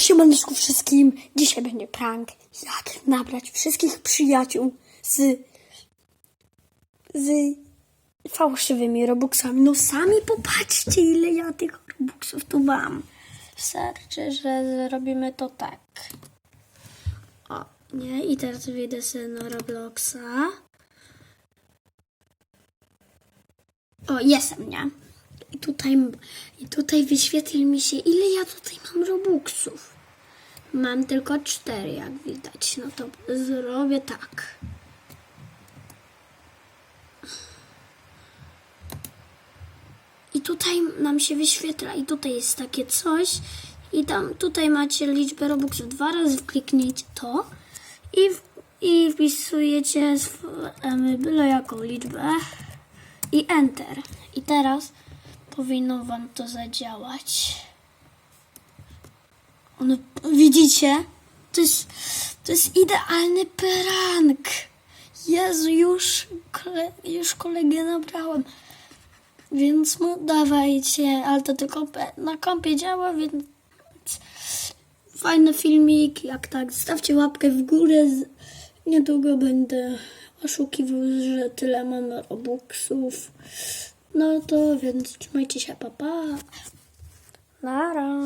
Siemaneczku wszystkim! Dzisiaj będzie prank. Jak nabrać wszystkich przyjaciół z... z fałszywymi robuxami. No sami popatrzcie, ile ja tych robuxów tu mam. Wystarczy, że zrobimy to tak. O, nie? I teraz wyjdę sobie na Robloxa. O, jestem, nie? I tutaj, I tutaj wyświetli mi się, ile ja tutaj mam robuxów. Mam tylko cztery, jak widać. No to zrobię tak. I tutaj nam się wyświetla i tutaj jest takie coś i tam tutaj macie liczbę robuxów. Dwa razy kliknijcie to i, i wpisujecie byle jaką liczbę i enter. I teraz powinno wam to zadziałać. No, widzicie? To jest, to jest idealny prank. Jezu, już, kole, już kolegę nabrałem. Więc mu dawajcie, ale to tylko na kompie działa, więc fajny filmik. Jak tak, stawcie łapkę w górę. Niedługo będę oszukiwał, że tyle mam robuxów. No to więc trzymajcie się, papa. Pa. Nara.